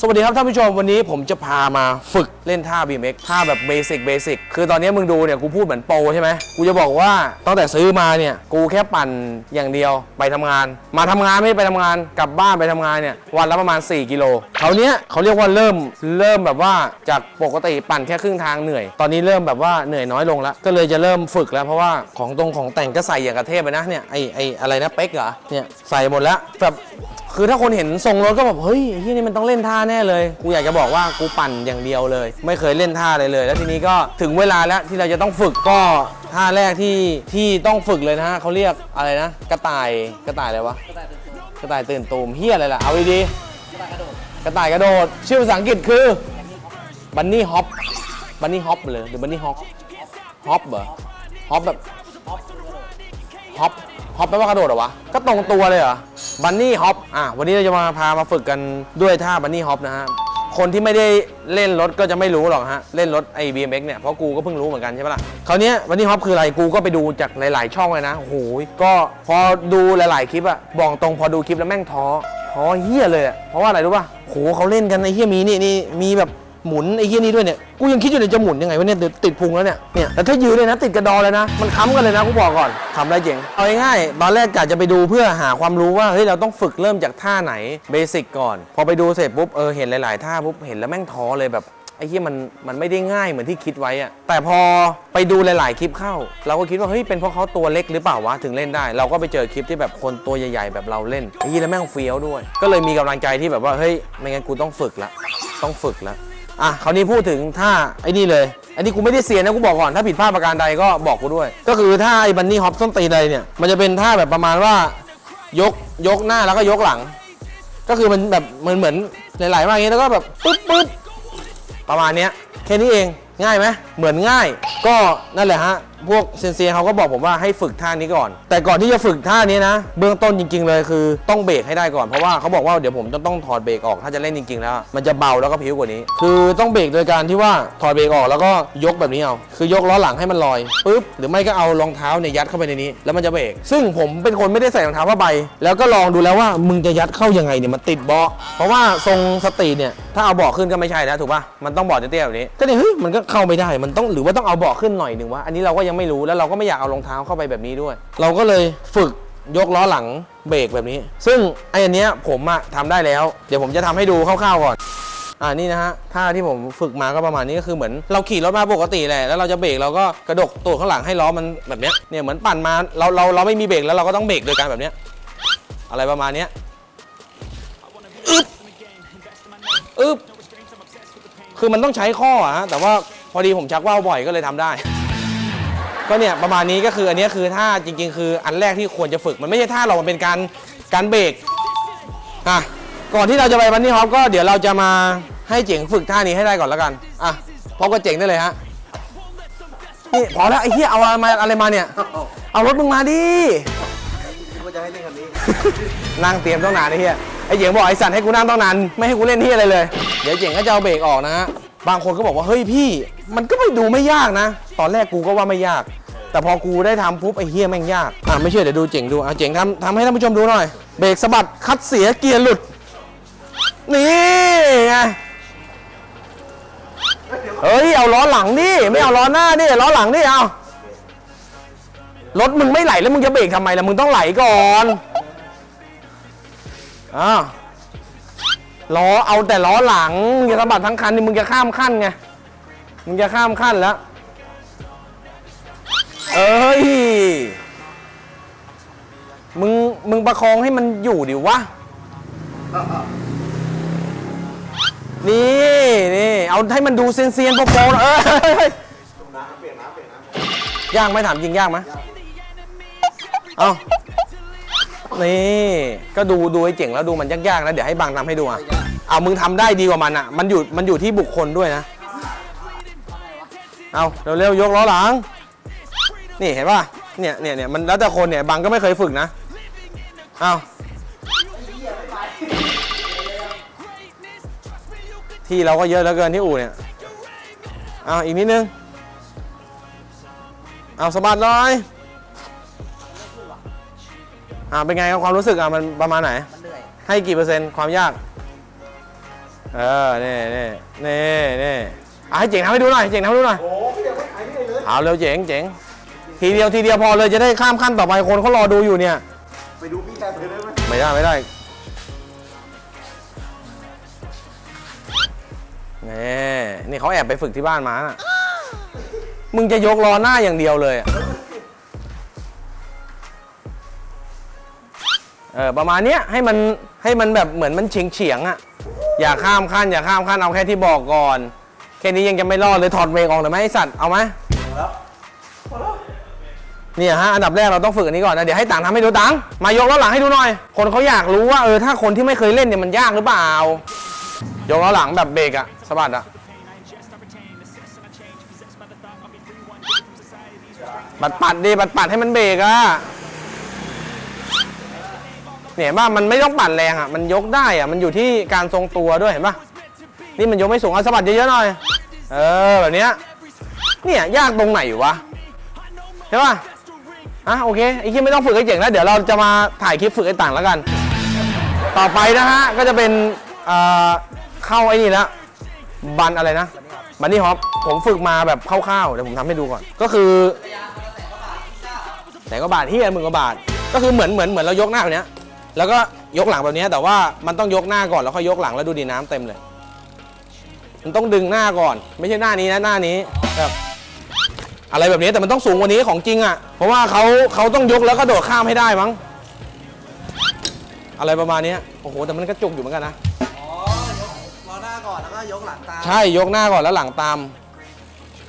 สวัสดีครับท่านผู้ชมวันนี้ผมจะพามาฝึกเล่นท่า BMX ท่าแบบเบสิกเบสิกคือตอนนี้มึงดูเนี่ยกูพูดเหมือนโปรใช่ไหมกูจะบอกว่าตั้งแต่ซื้อมาเนี่ยกูแค่ปั่นอย่างเดียวไปทำงาน มาทำงานไม่ได้ไปทำงานกลับบ้านไปทำงานเนี่ยวันละประมาณ 4 กิโลเขาวเนี้ยเขาเรียกว่าเริ่มเริ่มแบบว่าจากปกติปั่นแค่ครึ่งทางเหนื่อย ตอนนี้เริ่มแบบว่าเหนื่อยน้อยลงแล้วก็เลยจะเริ่มฝึกแล้วเพราะว่าของตรงของแต่งก็ใส่อย่างกระเทพไปนะเนี่ยไอไออะไรนะเป๊กเหรอเนี่ยใส่หมดแล้วแบบ คือถ้าคนเห็นทรงรถก็แบบเฮ้ยไอ้เฮียนี่มันต้องเล่นท่าแน่เลย กูอยากจะบอกว่ากูปั่นอย่างเดียวเลย ไม่เคยเล่นท่าเลยเลย แล้วทีนี้ก็ถึงเวลาแล้วที่เราจะต้องฝึกก็ท่าแรกที่ที่ต้องฝึกเลยนะฮะเขาเรียกอะไรนะ กระต่ายกระต่ายอะไรวะกระต่ายตื่นตูมเฮียอะไรล่ะเอาดีๆกระต่ายกระโดดชื่อภาษาอังกฤษคือบันนี่ฮอปบันนี่ฮอปเลยหรือบันนี่ฮอปฮอปเหรอฮอปแบบฮอป ฮอปแปลว่ากระโดดเหรอวะ ก็ตรงตัวเลยเหรอ บันนี่ฮอป อะ วันนี้เราจะมาพามาฝึกกันด้วยท่าบันนี่ฮอปนะฮะ คนที่ไม่ได้เล่นรถก็จะไม่รู้หรอกฮะ เล่นรถไอ้ BMX เนี่ย เพราะกูก็เพิ่งรู้เหมือนกันใช่ปะล่ะ คราวนี้ยบันนี่ฮอปคืออะไร กูก็ไปดูจากหลาย ๆ ช่องเลยนะ โอ้โห ก็พอดูหลาย ๆ คลิปอะบอกตรงพอดูคลิปแล้วแม่งท้อท้อเฮี้ยเลยอะเพราะว่าอะไรรู้ป่ะโหเขาเล่นกันไอ้เฮี้ยมีนี่นี่มีแบบ หมุนไอ้เฮี้ยนี่ด้วยเนี่ย กูยังคิดอยู่เลยจะหมุนยังไงวะเนี่ยติดติดพุงแล้วเนี่ย เนี่ยแต่ถ้ายืนเลยนะติดกระดอเลยนะ มันค้ำกันเลยนะกูบอกก่อนทำได้เจ๋ง เอาง่ายๆตอนแรกกะจะไปดูเพื่อหาความรู้ว่าเฮ้ยเราต้องฝึกเริ่มจากท่าไหนเบสิกก่อน พอไปดูเสร็จปุ๊บเออเห็นหลาย ๆ ท่าปุ๊บเห็นแล้วแม่งท้อเลยแบบไอ้ที่มันมันไม่ได้ง่ายเหมือนที่คิดไว้อะแต่พอไปดูหลาย ๆ คลิปเข้า เราก็คิดว่าเฮ้ยเป็นเพราะเขาตัวเล็กหรือเปล่าวะถึงเล่นได้ เราก็ไปเจอคลิปที่แบบคนตัวใหญ่ ๆ แบบเราเล่นไอ้ที่แล้วแม่งเฟี้ยวด้วย ก็เลยมีกำลังใจที่แบบว่าเฮ้ยไม่งั้นกูต้องฝึกละต้องฝึกละ อะคราวนี้พูดถึงท่าไอ้นี่เลย อันนี้กูไม่ได้เสียนะกูบอกก่อนถ้าผิดพลาดประการใดก็บอกกูด้วย ก็คือท่าไอ้บันนี่ฮอปส้นตีนอะไรเนี่ยมันจะเป็นท่าแบบประมาณว่ายกยกหน้าแล้วก็ยกหลัง ก็คือมันแบบเหมือนเหมือนหลายๆว่าอย่างนี้แล้วก็แบบปึ๊บปึ๊บประมาณเนี้ยแค่นี้เองง่ายไหมเหมือนง่าย ก็นั่นแหละฮะ พวกเซนเซียเขาก็บอกผมว่าให้ฝึกท่านี้ก่อน แต่ก่อนที่จะฝึกท่านี้นะ เบื้องต้นจริง ๆ เลยคือต้องเบรกให้ได้ก่อนเพราะว่าเขาบอกว่าเดี๋ยวผมจะต้องถอดเบรกออกถ้าจะเล่นจริง ๆ แล้ว มันจะเบาแล้วก็ผิวกว่านี้ คือต้องเบรกโดยการที่ว่าถอดเบรกออกแล้วก็ยกแบบนี้เอาคือยกล้อหลังให้มันลอยปุ๊บหรือไม่ก็เอารองเท้าเนี่ยยัดเข้าไปในนี้ แล้วมันจะเบรกซึ่งผมเป็นคนไม่ได้ใส่รองเท้าผ้าใบแล้วก็ลองดูแล้วว่ามึงจะยัดเข้ายังไงเนี่ยมันติดเบาะเพราะว่าทรงสตรีเนี่ย ถ้าเอาเบาะขึ้นก็ไม่ใช่แล้วถูกป่ะมันต้องเบาะเตี้ยๆแบบนี้ก็เนี่ยเฮ้ยมันก็เข้าไม่ได้มันต้องหรือว่าต้องเอาเบาะขึ้นหน่อยหนึ่งวะอันนี้เราก็ยังไม่รู้แล้วเราก็ไม่อยากเอารองเท้าเข้าไปแบบนี้ด้วย เราก็เลยฝึกยกล้อหลังเบรกแบบนี้ ซึ่งไอ้อันเนี้ยผมอะทำได้แล้ว เดี๋ยวผมจะทำให้ดูคร่าวๆก่อนอ่านี่นะฮะท่าที่ผมฝึกมาก็ประมาณนี้ก็คือเหมือนเราขี่รถมาปกติแหละแล้วเราจะเบรกเราก็กระดกตัวข้างหลังให้ล้อมันแบบเนี้ยเนี่ยเหมือนปั่นมาเราเราเราไม่มีเบรกแล้วเราก็ต้องเบรกโดยการแบบเนี้ยอะไรประมาณเนี้ยอึ๊บ อึ๊บคือมันต้องใช้ข้ออะฮะแต่ว่าพอดีผมชักว่าวบ่อยก็เลยทำได้ ก็เนี่ยประมาณนี้ก็คืออันเนี้ยคือท่าจริง ๆ คืออันแรกที่ควรจะฝึกมันไม่ใช่ท่าหรอกมันเป็นการการเบรกอะก่อนที่เราจะไปวันนี้ฮอปก็เดี๋ยวเราจะมาให้เจ๋งฝึกท่านี้ให้ได้ก่อนแล้วกันอะพบกับเจ๋งได้เลยฮะนี่พอแล้วไอ้เหี้ยเอาอะไรมาอะไรมาเนี่ย เอารถมึงมาดิก็จะให้เล่นคันนี้ นั่งเตรียมต้องนานไอ้เหี้ย ไอ้เจ๋งบอกไอ้สัตว์ให้กูนั่งต้องนานไม่ให้กูเล่นที่อะไรเลย เดี๋ยวเจ๋งก็จะเอาเบรกออกนะฮะบางคนก็บอกว่าเฮ้ยพี่ มันก็ไม่ดูไม่ยากนะ ตอนแรกกูก็ว่าไม่ยาก แต่พอกูได้ทำปุ๊บไอ้เฮียแม่งยากอะไม่เชื่อเดี๋ยวดูเจ๋งดูอะเจ๋งทำทำให้ท่านผู้ชมดูหน่อยเบรกสะบัดคัดเสียเกียร์หลุดนี่ไงเฮ้ยเอาล้อหลังดิไม่เอาล้อหน้าดิล้อหลังดิเอารถมึงไม่ไหลแล้วมึงจะเบรกทำไมล่ะมึงต้องไหลก่อน อ่าล้อเอาแต่ล้อหลังมึงจะสะบัดทั้งคันนี่มึงจะข้ามขั้นไงมึงจะข้ามขั้นแล้วเอ้ยมึงมึงประคองให้มันอยู่ดิวะนี่นี่เอาให้มันดูเซียนๆโปรๆหน่อยเอ้ยน้ำเปลี่ยนน้ำเปลี่ยนน้ำยากไหมถามจริงยากไหมเอา นี่ ก็ดูดูให้เจ๋งแล้วดูมันยากๆนะเดี๋ยวให้บางทำให้ดูอะเอามึงทำได้ดีกว่ามันอะ มันอยู่มันอยู่ที่บุคคลด้วยนะ เอาเร็วๆยกล้อหลัง นี่เห็นป่ะเนี่ยเนี่ยเนี่ยมันแล้วแต่คนเนี่ยบางก็ไม่เคยฝึกนะเอาที่เราก็เยอะเหลือเกินที่อู่เนี่ยเอาอีกนิดนึง เอาสะบัดหน่อย อ่าเป็นไงครับความรู้สึกอะมันประมาณไหน มันเหนื่อยให้กี่เปอร์เซ็นต์ความยาก เออนี่นี่นี่นี่อะให้เจ๋งทำให้ดูหน่อยเจ๋งทำให้ดูหน่อย โอ้พี่เดี๋ยวไม่หายที่ไหนเลยเอาเร็วเจ๋งเจ๋งทีเดียวทีเดียวพอเลยจะได้ข้ามขั้นต่อไปคนเขารอดูอยู่เนี่ย ไปดูพี่แทนเลยได้ไหมไม่ได้ไม่ได้นี่นี่เขาแอบไปฝึกที่บ้านมาน่ะมึงจะยกล้อหน้าอย่างเดียวเลยอะ เออประมาณเนี้ยให้มันให้มันแบบเหมือนมันเฉียงเฉียงๆอะอย่าข้ามขั้นอย่าข้ามขั้นเอาแค่ที่บอกก่อน แค่นี้ยังจะไม่รอดเลยถอดเบรกออกหน่อยไหมไอสัตว์เอาไหมแล้วพอแล้วเนี่ยฮะอันดับแรกเราต้องฝึกอันนี้ก่อนนะเดี๋ยวให้ตังทำให้ดูตังมายกล้อหลังให้ดูหน่อย คนเขาอยากรู้ว่าเออถ้าคนที่ไม่เคยเล่นเนี่ยมันยากหรือเปล่ายกล้อหลังแบบเบรกอะสะบัดอะปัดปัดๆดิปัดปัดๆให้มันเบรกอะ เนี่ยเห็นป่ะมันไม่ต้องปั่นแรงอะมันยกได้อะมันอยู่ที่การทรงตัวด้วยเห็นป่ะนี่มันยกไม่สูงเอาสะบัดเยอะๆหน่อย เออแบบเนี้ยเนี่ยยากตรงไหนวะใช่ป่ะอะโอเคไอ้ที่ไม่ต้องฝึกให้เจ๋งแล้วเดี๋ยวเราจะมาถ่ายคลิปฝึกไอ้ต่างแล้วกัน ต่อไปนะฮะก็จะเป็นเอ่อเข้าไอ้นี่ละบันอะไรนะบันนี่ฮอปผมฝึกมาแบบคร่าวๆเดี๋ยวผมทำให้ดูก่อน ก็คือแสนกว่าบาทที่หมื่นกว่าบาท ก็คือเหมือนเหมือนเหมือนเรายกหน้าแบบเนี้ย แล้วก็ยกหลังแบบเนี้ยแต่ว่ามันต้องยกหน้าก่อนแล้วค่อยยกหลังแล้วดูดีน้ำเต็มเลย มันต้องดึงหน้าก่อน ไม่ใช่หน้านี้นะหน้านี้แบบอะไรแบบนี้แต่มันต้องสูงกว่านี้ของจริงอะ เพราะว่าเขาเขาต้องยกแล้วก็โดดข้ามให้ได้มั้ง อะไรประมาณเนี้ยโอ้โหแต่มันกระจุกอยู่เหมือนกันนะอ๋อยกล้อหน้าก่อนแล้วก็ยกหลังตามใช่ยกหน้าก่อนแล้วหลังตาม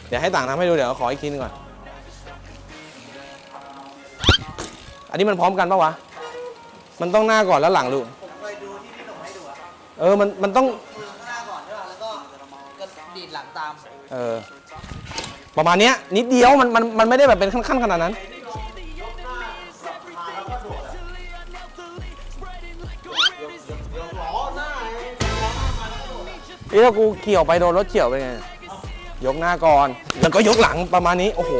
เดี๋ยวให้ต่างทำให้ดูเดี๋ยวขออีกทีนึงก่อน อันนี้มันพร้อมกันปะวะ มันต้องหน้าก่อนแล้วหลังลูกผมเคยดูที่พี่หนุ่มให้ดูอะเออมันมันต้องมือข้างหน้าก่อนใช่ป่ะแล้วก็กระดีดหลังตามเออประมาณเนี้ยนิดเดียวมันมันมันไม่ได้แบบเป็นขั้นๆขนาดนั้นยกล้อหน้าไงเอ้ยถ้ากูเกี่ยวไปโดนรถเฉียวเป็นไง ยกหน้าก่อน แล้วก็ยกหลังประมาณนี้ โอ้โห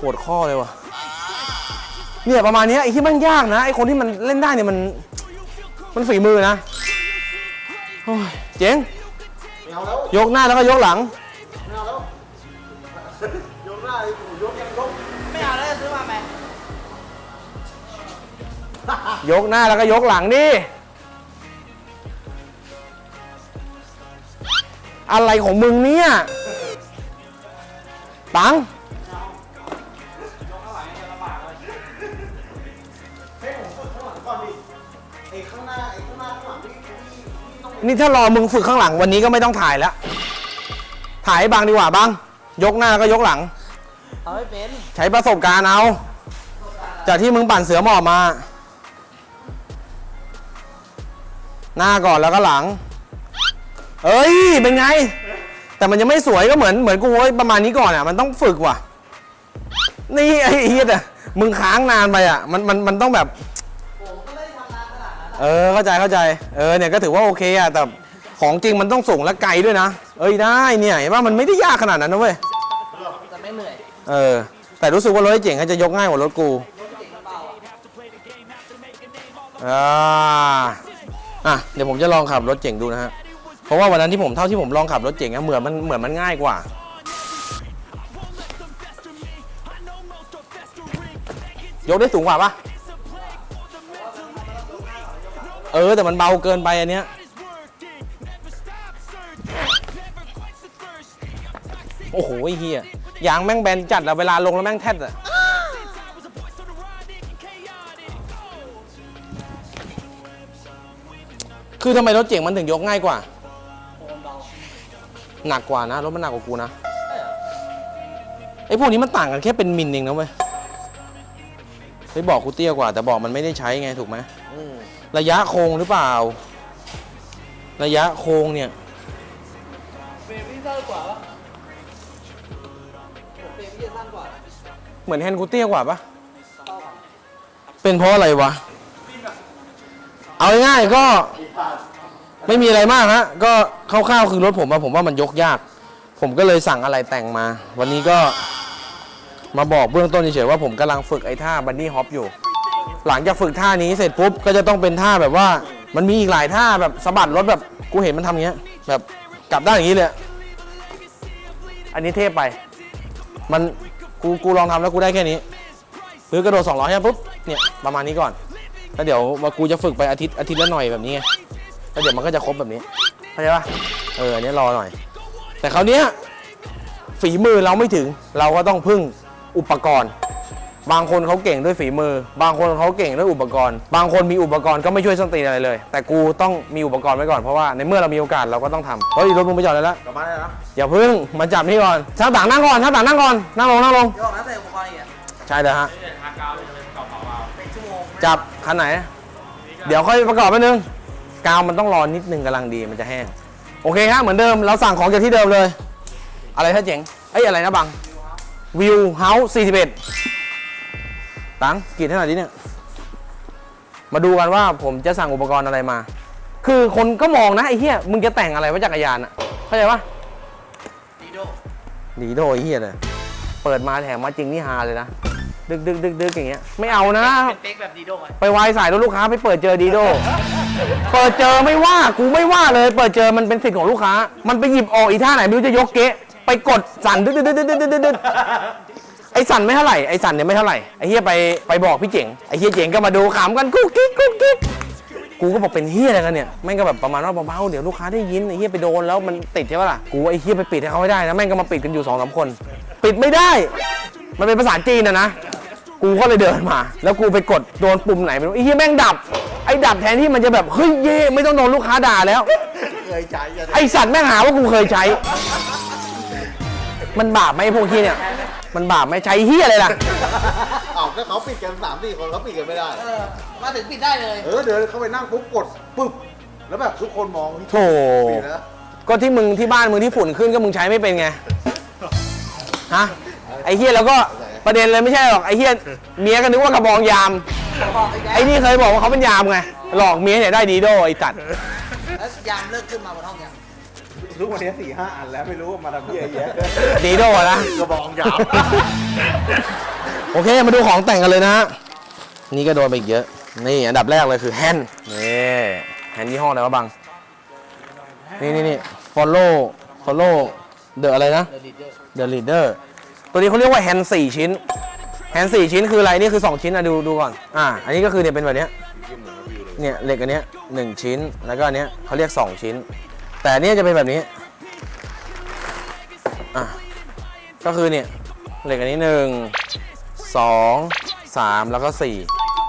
ปวดข้อเลยว่ะ เนี่ยประมาณนี้ไอ้ที่มันยากนะไอ้คนที่มันเล่นได้เนี่ยมัน มันฝีมือนะโอ้ยเจ๋งไม่เอาแล้วยกหน้าแล้วก็ยกหลังไม่เอาแล้วยกหน้าไอ้กูยกยังยกไม่เอาแล้วจะซื้อมาไหมยกหน้าแล้วก็ยกหลังดิอะไรของมึงเนี่ย ตัง นี่ถ้ารอมึงฝึกข้างหลังวันนี้ก็ไม่ต้องถ่ายแล้ว ถ่ายให้บางดีกว่าบาง ยกหน้าก็ยกหลัง เอาไม่เป็น ใช้ประสบการณ์เอา จากที่มึงปั่นเสือหมอบมา หน้าก่อนแล้วก็หลัง เอ้ย เป็นไง แต่มันยังไม่สวยก็เหมือนเหมือนกูไว้ประมาณนี้ก่อนอะ มันต้องฝึกว่ะ นี่ไอ้เฮียแต่มึงค้างนานไปอะ มันมันมันต้องแบบ เออเข้าใจเข้าใจเออเนี่ยก็ถือว่าโอเคอะแต่ของจริงมันต้องส่งและไกลด้วยนะ เอ้ยได้เนี่ยเห็นว่ามันไม่ได้ยากขนาดนั้นนะเว้ยจะไม่เหนื่อยเออแต่รู้สึกว่ารถไอ้เจ๋งเขาจะยกง่ายกว่ารถกูเจ๋งเบาอะอ่าอะเดี๋ยวผมจะลองขับรถเจ๋งดูนะฮะเพราะว่าวันนั้นที่ผมเท่าที่ผมลองขับรถเจ๋งอะเหมือนมันเหมือนมันง่ายกว่ายกได้สูงกว่าปะ เออแต่มันเบาเกินไปอันเนี้ยโอ้โหเฮียยางแม่งแบนจัดอะเวลาลงแล้วแม่งแทดอะคือทำไมรถเจ๋งมันถึงยกง่ายกว่า หนักกว่านะรถมันหนักกว่ากูนะไอ้พวกนี้มันต่างกันแค่เป็นมิลเองนะเว้ยเฮ้ยบอกกูเตี้ยกว่า แต่บอกมันไม่ได้ใช้ไงถูกไหม ระยะโค้งหรือเปล่า ระยะโค้งเนี่ยเฟรมพี่สั้นกว่าปะผมเฟรมพี่จะสั้นกว่านะเหมือนแฮนด์กูเตี้ยกว่าปะเท่ากันเป็นเพราะอะไรวะ เอาง่ายๆก็ไม่มีอะไรมากฮะก็คร่าวๆคือรถผมอะผมว่ามันยกยาก ผมก็เลยสั่งอะไรแต่งมา วันนี้ก็มาบอกเบื้องต้นเฉยๆว่าผมกำลังฝึกไอ้ท่าบันนี่ฮอปอยู่ หลังจากฝึกท่านี้เสร็จปุ๊บก็จะต้องเป็นท่าแบบว่า มันมีอีกหลายท่าแบบสะบัดรถแบบกูเห็นมันทำอย่างเงี้ย แบบกลับด้านอย่างนี้เลยอะอันนี้เทพไป มันกูกูลองทำแล้วกูได้แค่นี้หรือกระโดด200ใช่ไหมปุ๊บเนี่ยประมาณนี้ก่อนแล้วเดี๋ยวว่ากูจะฝึกไปอาทิตย์อาทิตย์ละหน่อยแบบนี้ไงแล้วเดี๋ยวมันก็จะครบแบบนี้เข้าใจปะเอออันนี้รอหน่อย แต่คราวเนี้ยฝีมือเราไม่ถึงเราก็ต้องพึ่งอุปกรณ์ บางคนเขาเก่งด้วยฝีมือ บางคนเขาเก่งด้วยอุปกรณ์ บางคนมีอุปกรณ์ก็ไม่ช่วยส้นตีนอะไรเลย แต่กูต้องมีอุปกรณ์ไว้ก่อนเพราะว่าในเมื่อเรามีโอกาสเราก็ต้องทำเฮ้ยรถมึงไปจอดเลยละกลับมาได้แล้วอย่าพึ่งมาจับนี่ก่อนช่างต่างนั่งก่อนช่างต่างนั่งก่อนนั่งลงนั่งลงเดี๋ยวออกนะใส่อุปกรณ์อีกอะใช่เลยฮะเป็นชั่วโมงจับคันไหน เดี๋ยวค่อยประกอบไปนึงกาวมันต้องรอนิดนึงกำลังดีมันจะแห้งโอเคฮะเหมือนเดิมเราสั่งของจากที่เดิมเลย อะไรถ้าเจ๋งเอ้ยอะไรนะบังวิวเฮาส์41 ตังกรีดให้หน่อยดิเนี่ย มาดูกันว่าผมจะสั่งอุปกรณ์อะไรมา คือคนก็มองนะไอ้เหี้ยมึงจะแต่งอะไรไว้จักรยานอะเข้าใจปะดีโดดีโดไอ้เหี้ยเลยเปิดมาแถมมาจริงนี่ฮาเลยนะ ดึกดึกดึกดึกอย่างเงี้ย ไม่เอานะ เป็นเป๊กแบบดีโดไหมไปวายสายรถลูกค้าไปเปิดเจอดีโด เปิดเจอไม่ว่า กูไม่ว่าเลย เปิดเจอมันเป็นสิทธิ์ของลูกค้า มันไปหยิบออกอีท่าไหนไม่รู้จะยกเก๊ะไปกดสั่นดึ๊ดดึ๊ดดึ๊ดดึ๊ดดึ๊ดดึ๊ด ไอสั่นไม่เท่าไหร่ไอสั่นเนี่ยไม่เท่าไหร่ไอเฮียไปไปบอกพี่เจ๋งไอเฮียเจ๋งก็มาดูขำกันกุ๊กกิ๊กกุ๊กกิ๊กกูก็บอกเป็นเฮียอะไรกันเนี่ยแม่งก็แบบประมาณว่าเบาๆเดี๋ยวลูกค้าได้ยินไอเฮียไปโดนแล้วมันติดใช่ปะล่ะกูไอเฮียไปปิดให้เขาไม่ได้นะแม่งก็มาปิดกันอยู่สองสามคน ปิดไม่ได้ มันเป็นภาษาจีนนะนะกูก็เลยเดินมา แล้วกูไปกดโดนปุ่มไหนไม่รู้ไอ้เหี้ยแม่งดับไอ้ดับแทนที่มันจะแบบเฮ้ยเย่ไม่ต้องโดนลูกค้าด่าแล้วเคยใช้กันไอสัตว์แม่งหาว่ากูเคยใช้ มันบาปไหมไอ้พวกเฮียเนี่ย มันบาปไหมใช้เฮียอะไรล่ะเอ้าถ้าเขาปิดกันสามสี่คนเขาปิดกันไม่ได้ เออ มาถึงปิดได้เลย เออเดินเข้าไปนั่งปุ๊บกดปึ๊บแล้วแบบทุกคนมองโถ ปิดแล้วก็ที่มึงที่บ้านมึงที่ฝุ่นขึ้นก็มึงใช้ไม่เป็นไง ฮะ ไอเฮียแล้วก็ประเด็นเลยไม่ใช่หรอกไอเฮียเมียก็นึกว่ากระบองยาม บอกอีกแล้วไอ้นี่เคยบอกว่าเขาเป็นยามไง หลอกเมียเนี่ยได้ดีโดไอ้ตัด แล้วยามเลิกขึ้นมาบนห้องยัง ทุกวันนี้สี่ห้าอันแล้วไม่รู้ว่ามาทำเพี้ยเยอะดีโดนะ กระบองยาวโอเค มาดูของแต่งกันเลยนะฮะนี่ก็โดนไปอีกเยอะ นี่อันดับแรกเลยคือแฮนด์นี่แฮนด์ยี่ห้ออะไรวะบัง นี่นี่นี่ follow follow the อะไรนะเดอะลีดเดอร์ the leader ตัวนี้เขาเรียกว่าแฮนด์สี่ชิ้น แฮนด์สี่ชิ้นคืออะไร นี่คือ 2 ชิ้นอะดูดูก่อน อ่า อันนี้ก็คือเนี่ยเป็นแบบเนี้ย เนี่ยเหล็กอันเนี้ยหนึ่งชิ้น แล้วก็อันเนี้ยเขาเรียก 2 ชิ้น แต่อันเนี้ยจะเป็นแบบนี้ อะ ก็คือเนี่ย เหล็กอันนี้หนึ่งสองสามแล้วก็สี่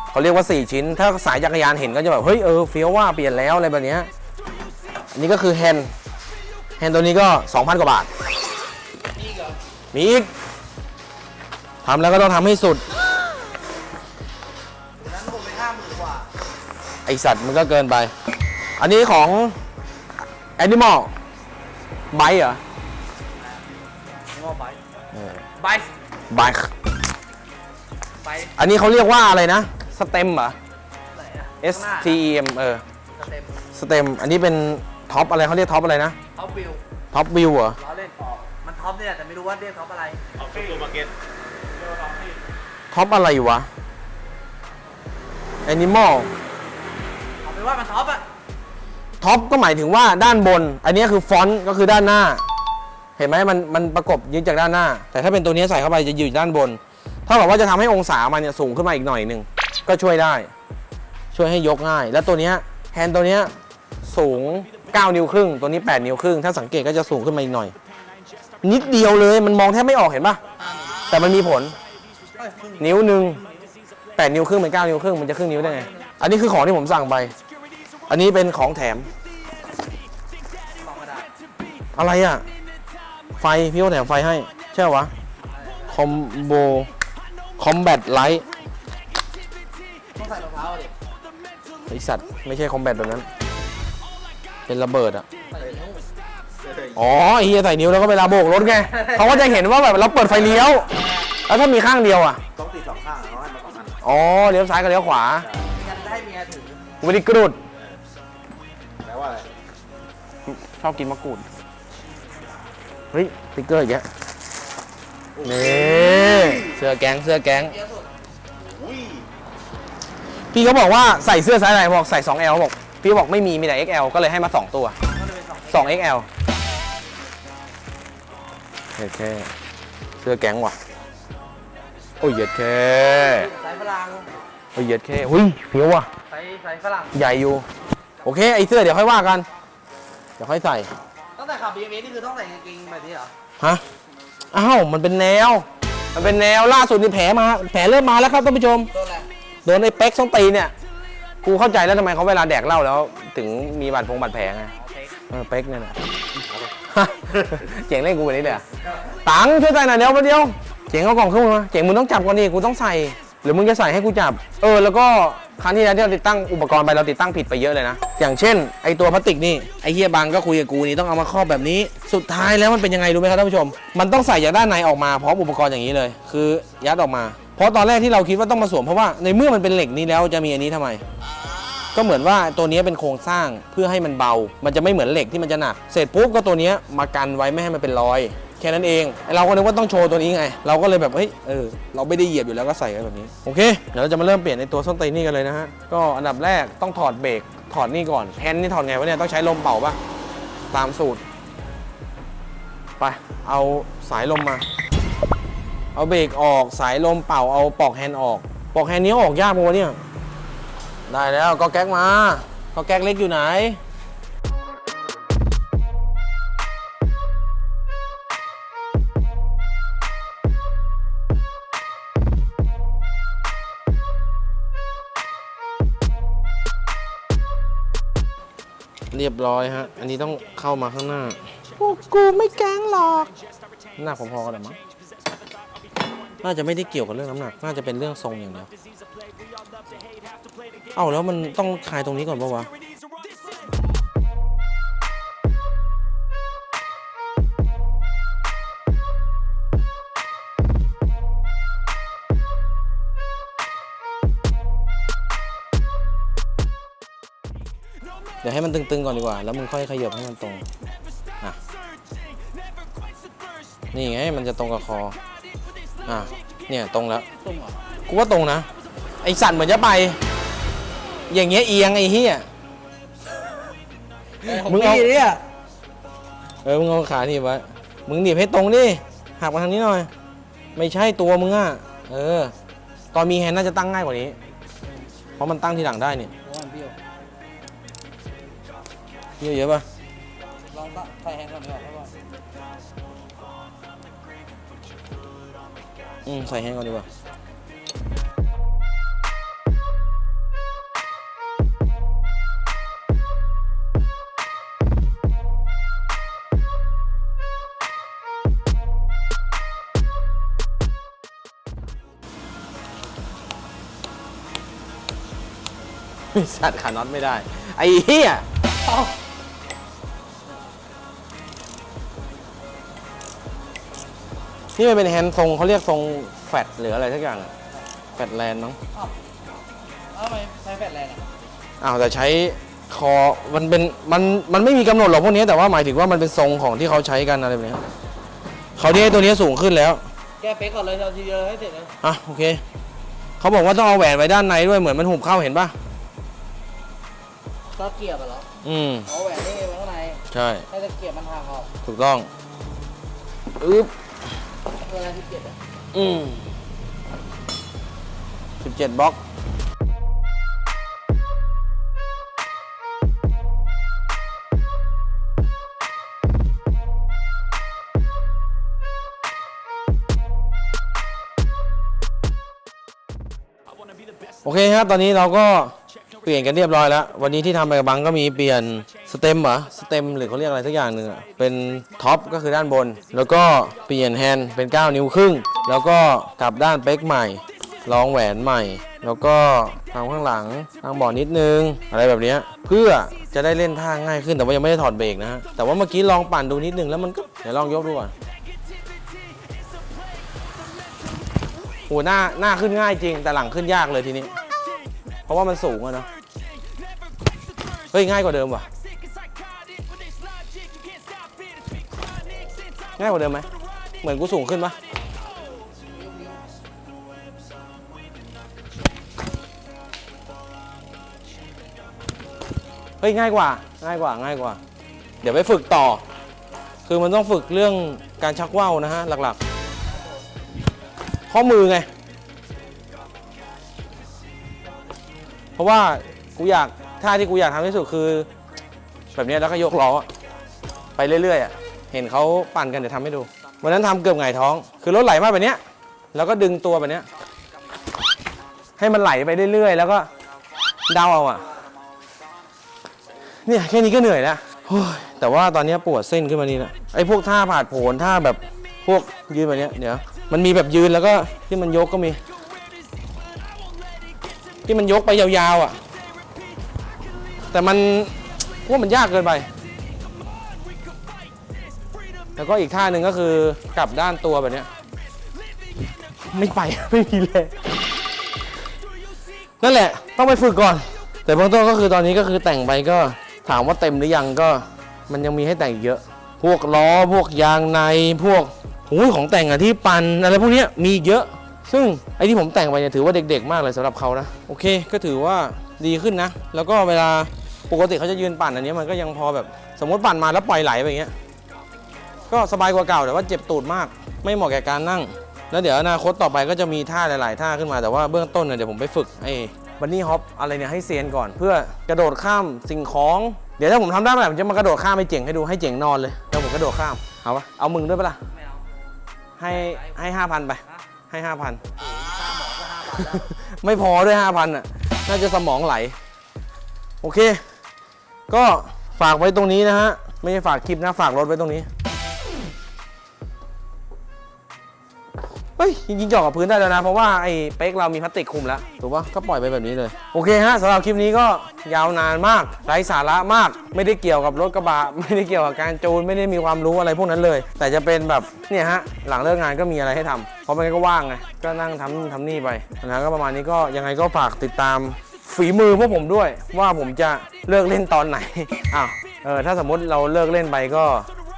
เขาเรียกว่า 4 ชิ้น ถ้าสายจักรยานเห็นก็จะแบบ เฮ้ย เออเฟี้ยวว่าเปลี่ยนแล้วอะไรแบบนี้อันนี้ก็คือแฮนด์แฮนด์ตัวนี้ก็ 2,000 กว่าบาท มีอีกทำแล้วก็ต้องทำให้สุดเดี๋ยวนั้นผมไปห้าหมื่นกว่าไอสัตว์มันก็เกินไป อันนี้ของ Animal ไบเหรองอไบค์เออไบค์ไบไบค์อันนี้เขาเรียกว่าอะไรนะ สเต็มเหรอ ไหนอะ S T E M เออ สเต็มสเต็ม อันนี้เป็นท็อปอะไรเขาเรียกท็อปอะไรนะ ท็อปวิวท็อปวิวเหรอ ล้อเล่นมันท็อปเนี่ยแต่ไม่รู้ว่าเรียกท็อปอะไรท็อปอะไรวะ Animal เอาเป็นว่ามันท็อปอะ ท็อปก็หมายถึงว่าด้านบน อันนี้คือฟอนต์ก็คือด้านหน้า เห็นไหมมันมันประกบยึดจากด้านหน้า แต่ถ้าเป็นตัวนี้ใส่เข้าไปจะอยู่ด้านบนเท่ากับว่าจะทำให้องศามันเนี่ยสูงขึ้นมาอีกหน่อยหนึ่งก็ช่วยได้ ช่วยให้ยกง่าย แล้วตัวนี้แฮนด์ตัวนี้สูง 9 นิ้วครึ่ง ตัวนี้ 8 นิ้วครึ่ง ถ้าสังเกตก็จะสูงขึ้นมาอีกหน่อย นิดเดียวเลยมันมองแทบไม่ออกเห็นปะแต่มันมีผล นิ้วหนึ่ง8 นิ้วครึ่งเป็น 9 นิ้วครึ่งมันจะครึ่งนิ้วได้ไง อันนี้คือของที่ผมสั่งไป อันนี้เป็นของแถมกล่องกระดาษอะไรอะ ไฟ พี่เขาแถมไฟให้ ใช่เหรอวะคอมโบคอมแบทไลท์ต้องใส่รองเท้าดิไอสัตว์ไม่ใช่คอมแบทแบบนั้น เป็นระเบิดอะใส่นิ้วอ๋อไอเฮียใส่นิ้วแล้วก็เวลาโบกรถไงเขาก็จะเห็นว่าแบบเราเปิดไฟเลี้ยว แล้วถ้ามีข้างเดียวอะต้องติดสองข้างเขาให้มาสองอันอ๋อเลี้ยวซ้ายกับเลี้ยวขวายันให้เมียถือวิลิกรุด อบกินมะกรูด เฮ้ยสติ๊กเกอร์อีกแล้วนี่เสื้อแก๊งเสื้อแก๊งเยอะสุดอุ้ยพี่เขาบอกว่าใส่เสื้อไซส์อะไรบอกใส่ 2L บอก พี่บอกไม่มีมีแต่ XL ก็เลยให้มา 2 ตัวก็เลยเป็นสอง2 XL โอเคเสื้อแก๊งว่ะ โอ้ยเหยียดแค่สายฝรั่งโอ้ยเหยียดแค่หุ้ยเฟี้ยวว่ะสายสายฝรั่ง ใหญ่อยู่ โอเค ไอเสื้อเดี๋ยวค่อยว่ากัน เดี๋ยวค่อยใส่ ตั้งแต่ขับ BMX นี่คือต้องใส่กางเกงแบบนี้เหรอ ฮะ อ้าว มันเป็นแนว มันเป็นแนวล่าสุดนี่แผลมา แผลเริ่มมาแล้วครับท่านผู้ชม ตัวอะไรโดนไอ้เป๊กส้นตีนเนี่ย กูเข้าใจแล้วทำไมเขาเวลาแดกเหล้าแล้ว ถึงมีบาดพงบาดแผลไงโอเคเออเป๊กเนี่ยแหละ เจ๋งเล่นกูแบบนี้เลยเหรอตังค์ช่วยใส่หน่อยเดียวมาเดียว เจ๋งเอากล่องขึ้นมาเจ๋งมึงต้องจับก่อนดิกูต้องใส่ หรือมึงจะใส่ให้กูจับ เออ แล้วก็ครั้งที่แล้วที่เราติดตั้งอุปกรณ์ไปเราติดตั้งผิดไปเยอะเลยนะ อย่างเช่น ไอตัวพลาสติกนี่ไอเฮียบังก็คุยกับกูนี่ต้องเอามาครอบแบบนี้ สุดท้ายแล้วมันเป็นยังไงรู้ไหมครับท่านผู้ชม มันต้องใส่จากด้านในออกมาพร้อมอุปกรณ์อย่างนี้เลย คือยัดออกมา เพราะตอนแรกที่เราคิดว่าต้องมาสวมเพราะว่าในเมื่อมันเป็นเหล็กนี้แล้วจะมีอันนี้ทำไม ก็เหมือนว่าตัวนี้เป็นโครงสร้างเพื่อให้มันเบา มันจะไม่เหมือนเหล็กที่มันจะหนัก เสร็จปุ๊บก็ตัวนี้มากันไว้ไม่ให้มันเป็นรอย แค่นั้นเองเราก็นึกว่าต้องโชว์ตัวนี้ไง เราก็เลยแบบเฮ้ยเออเราไม่ได้เหยียบอยู่แล้วก็ใส่ไว้แบบนี้โอเคเดี๋ยวเราจะมาเริ่มเปลี่ยนในตัวส้นตีนนี่กันเลยนะฮะก็อันดับแรกต้องถอดเบรกถอดนี่ก่อนแฮนด์นี่ถอดไงวะเนี่ยต้องใช้ลมเป่าปะตามสูตรไปเอาสายลมมา เอาเบรกออกสายลมเป่าเอาปลอกแฮนด์ออกปลอกแฮนด์นี้ออกยากปะวะเนี่ยได้แล้วก็แก๊กมาก็แก๊กเล็กอยู่ไหน รียบร้อยฮะ อันนี้ต้องเข้ามาข้างหน้าพวกกูไม่แกล้งหรอกน้ำหนักพอๆกันแหละมั้งน่าจะไม่ได้เกี่ยวกับเรื่องน้ำหนัก น่าจะเป็นเรื่องทรงอย่างเดียว เอ้าแล้วมันต้องคลายตรงนี้ก่อนปะวะ ให้มันตึงๆก่อนดีกว่า แล้วมึงค่อยขยับให้มันตรงอะนี่ไงมันจะตรงกับคออะเนี่ยตรงแล้วตุ้มเหรอกูว่าตรงนะไอสัตว์เหมือนจะไป อย่างเงี้ยเอียงไอ้เหี้ยมึงเอาเนี่ยเออมึงเอาขาหนีบไว้มึงหนีบให้ตรงดิหักมาทางนี้หน่อย ไม่ใช่ตัวมึงอะเออตอนมีแฮนด์น่าจะตั้งง่ายกว่านี้ เพราะมันตั้งทีหลังได้เนี่ย เยอะเยอะป่ะลองใส่แฮนด์ก่อนดีกว่าเพราะว่าอืมใส่แฮนด์ก่อนดีกว่าสัตว์ขาน็อตไม่ได้ ไอ้เหี้ย เอ้า นี่มันเป็นแฮนด์ทรงเขาเรียกทรงแฟตหรืออะไรสักอย่างอะแฟตแลนด์มั้งเอ้าทำไมใช้แฟลชแลนด์อะอ้าวแต่ใช้คอมันเป็นมันมันไม่มีกำหนดหรอกพวกนี้แต่ว่าหมายถึงว่ามันเป็นทรงของที่เขาใช้กันอะไรแบบนี้เขาที่ให้ตัวนี้สูงขึ้นแล้ว แก้เป๊กก่อนเลยเอาทีเดียวให้เสร็จเลยอะโอเคเขาบอกว่าต้องเอาแหวนไว้ด้านในด้วยเหมือนมันหุบเข้าเห็นป่ะตะเกียบอะเหรออืมเอาแหวนนี่ไว้ข้างในใช่ ให้ตะเกียบมันห่างออกถูกต้องอึ๊บ เวลาที่เกียบอะอืมสิบเจ็ดบล็อกโอเคครับตอนนี้เราก็เปลี่ยนกันเรียบร้อยแล้ว วันนี้ที่ทำไปกับบังก็มีเปลี่ยน สเต็มเหรอสเต็มหรือเขาเรียกอะไรสักอย่างหนึ่งอะเป็นท็อปก็คือด้านบน แล้วก็เปลี่ยนแฮนด์เป็น 9 นิ้วครึ่ง แล้วก็กลับด้านเป๊กใหม่รองแหวนใหม่ แล้วก็ทำข้างหลังทางบาะนิดนึง อะไรแบบนี้เพื่อจะได้เล่นท่าง่ายขึ้นแต่ว่ายังไม่ได้ถอดเบรกนะฮะแต่ว่าเมื่อกี้ลองปั่นดูนิดนึงแล้วมันก็เดี๋ยวลองยกดูก่อนโอ้หน้าหน้าขึ้นง่ายจริง แต่หลังขึ้นยากเลยทีนี้ เพราะว่ามันสูงอะเนาะเฮ้ยง่ายกว่าเดิมว่ะ ง่ายกว่าเดิมไหมเหมือนกูสูงขึ้นปะเฮ้ยง่ายกว่า ง่ายกว่าง่ายกว่า เดี๋ยวไปฝึกต่อ คือมันต้องฝึกเรื่องการชักว่าวนะฮะ หลักๆ ข้อมือไง เพราะว่ากูอยากท่าที่กูอยากทำที่สุดคือ แบบนี้แล้วก็ยกล้อไปเรื่อยๆอะ เห็นเขาปั่นกันเดี๋ยวทำให้ดู วันนั้นทำเกือบหงายท้อง คือรถไหลมาแบบเนี้ย แล้วก็ดึงตัวแบบเนี้ย ให้มันไหลไปเรื่อยๆ แล้วก็เดาเอาอะ เนี่ยแค่นี้ก็เหนื่อยแล้วโอ้ยแต่ว่าตอนนี้ปวดเส้นขึ้นมานี่นะไอ้พวกท่าผาดโผนท่าแบบพวกยืนแบบเนี้ยเดี๋ยวมันมีแบบยืนแล้วก็ที่มันยกก็มี ที่มันยกไปยาวๆอะ แต่มัน ว่ามันยากเกินไป แล้วก็อีกท่าหนึ่งก็คือกลับด้านตัวแบบนี้ไม่ไป ไม่มีเลยนั่นแหละ ต้องไปฝึกก่อน แต่เบื้องต้นก็คือตอนนี้ก็คือแต่งไปก็ถามว่าเต็มหรือยังก็ มันยังมีให้แต่งเยอะ พวกล้อพวกยางในพวกโอ้ยของแต่งอะที่ปันอะไรพวกนี้มีเยอะ ซึ่งไอ้ที่ผมแต่งไปเนี่ยถือว่าเด็กๆ มากเลยสำหรับเขานะโอเค ก็ถือว่าดีขึ้นนะ แล้วก็เวลาปกติเขาจะยืนปั่นอันนี้มันก็ยังพอแบบสมมติปั่นมาแล้วปล่อยไหลไปอย่างเงี้ย ก็สบายกว่าเก่าแต่ว่าเจ็บตูดมาก ไม่เหมาะแก่การนั่ง แล้วเดี๋ยวอนาคตต่อไปก็จะมีท่าหลาย ๆ ท่าขึ้นมาแต่ว่าเบื้องต้นเนี่ยเดี๋ยวผมไปฝึกไอ้บันนี่ฮอปอะไรเนี่ยให้เซียนก่อน เพื่อกระโดดข้ามสิ่งของเดี๋ยวถ้าผมทำได้เมื่อไหร่ผมจะมากระโดดข้ามให้เจ๋งให้ดูให้เจ๋งนอนเลยแล้วผมกระโดดข้ามเอาปะเอามึงด้วยปะล่ะไม่เอาให้ให้ห้าพันไป ให้ห้าพัน ค่าหมอก็ห้าพันแล้วไม่พอด้วยห้าพันอะ น่าจะสมองไหล โอเค ก็ฝากไว้ตรงนี้นะฮะ ไม่ใช่ฝากคลิปนะ ฝากรถไว้ตรงนี้ เฮ้ยจริงๆเจาะกับพื้นได้แล้วนะ เพราะว่าไอ้เป๊กเรามีพลาสติกคลุมแล้วถูกปะก็ปล่อยไปแบบนี้เลย โอเคฮะสำหรับคลิปนี้ก็ยาวนานมากไร้สาระมาก ไม่ได้เกี่ยวกับรถกระบะ ไม่ได้เกี่ยวกับการจูนไม่ได้มีความรู้อะไรพวกนั้นเลย แต่จะเป็นแบบเนี่ยฮะหลังเลิกงานก็มีอะไรให้ทำเพราะมันก็ว่างไงก็นั่งทำนู่นทำนี่ไปนะก็ประมาณนี้ก็ยังไงก็ฝากติดตามฝีมือพวกผมด้วย ว่าผมจะเลิกเล่นตอนไหนอ้าวเออถ้าสมมติเราเลิกเล่นไปก็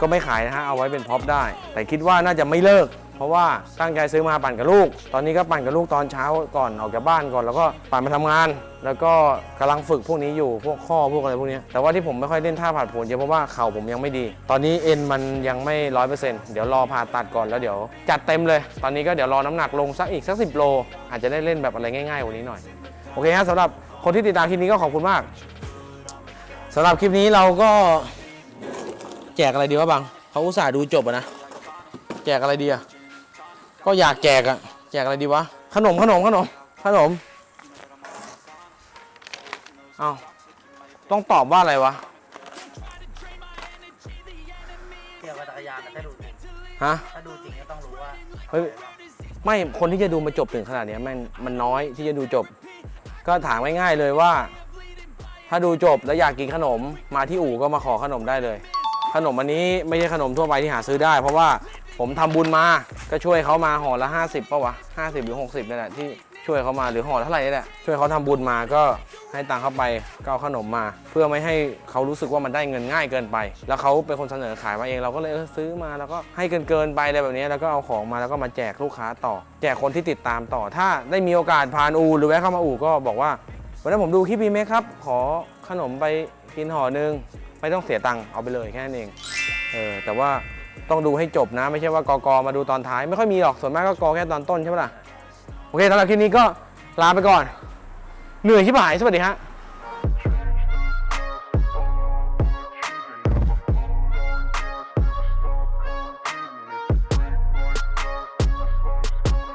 ก็ไม่ขายนะฮะเอาไว้เป็นพ็อปได้ แต่คิดว่าน่าจะไม่เลิก เพราะว่าตั้งใจซื้อมาปั่นกับลูก ตอนนี้ก็ปั่นกับลูกตอนเช้าก่อนออกจากบ้านก่อน แล้วก็ปั่นมาทำงาน แล้วก็กำลังฝึกพวกนี้อยู่พวกข้อพวกอะไรพวกนี้แต่ว่าที่ผมไม่ค่อยเล่นท่าผ่านผลเยอะเพราะว่าเข่าผมยังไม่ดี ตอนนี้เอ็นมันยังไม่ร้อยเปอร์เซ็นต์เดี๋ยวรอผ่าตัดก่อนแล้วเดี๋ยวจัดเต็มเลย ตอนนี้ก็เดี๋ยวรอน้ำหนักลงสักอีกสักสิโล อาจจะได้เล่นแบบอะไรง่ายๆกว่านี้หน่อยโอเคฮะสำหรับคนที่ติดตามคลิปนี้ก็ขอบคุณมากสำหรับคลิปนี้เราก็แจกอะไรดีวะบังเขาอุตส่าห์ดูจบอะนะ แจกอะไรดีอะ ก็อยากแจกอะแจกอะไรดีวะ ขนมขนมขนมขนมเอาต้องตอบว่าอะไรวะเกี่ยวกับจักรยานแต่ถ้าดูจริงฮะถ้าดูจริงก็ต้องรู้ว่าเฮ้ยไม่คนที่จะดูมาจบถึงขนาดเนี้ยมันมันน้อยที่จะดูจบ ก็ถามง่ายๆเลยว่า ถ้าดูจบแล้วอยากกินขนมมาที่อู่ก็มาขอขนมได้เลย ขนมอันนี้ไม่ใช่ขนมทั่วไปที่หาซื้อได้ เพราะว่า ผมทำบุญมาก็ช่วยเขามาห่อละ 50ป่ะวะ50 หรือ 60นี่แหละที่ช่วยเขามาหรือห่อเท่าไหร่นี่แหละช่วยเขาทำบุญมาก็ให้ตังค์เข้าไปก็เอาขนมมา เพื่อไม่ให้เขารู้สึกว่ามันได้เงินง่ายเกินไป แล้วเขาเป็นคนเสนอขายมาเองเราก็เลยเออซื้อมาแล้วก็ให้เกินเกินไปอะไรแบบนี้แล้วก็เอาของมาแล้วก็มาแจกลูกค้าต่อ แจกคนที่ติดตามต่อ ถ้าได้มีโอกาสผ่านอูหรือแวะเข้ามาอูก็บอกว่าวันนั้นผมดูคลิปพีเมคครับ ขอขนมไปกินห่อหนึ่งไม่ต้องเสียตังค์เอาไปเลยแค่นั้นเองเออแต่ว่า ต้องดูให้จบนะ ไม่ใช่ว่ากกมาดูตอนท้าย ไม่ค่อยมีหรอกส่วนมากก็กอแค่ตอนต้นใช่ไหมล่ะโอเคสำหรับคลิปนี้ก็ลาไปก่อน เหนื่อยชิบหายสวัสดีฮะ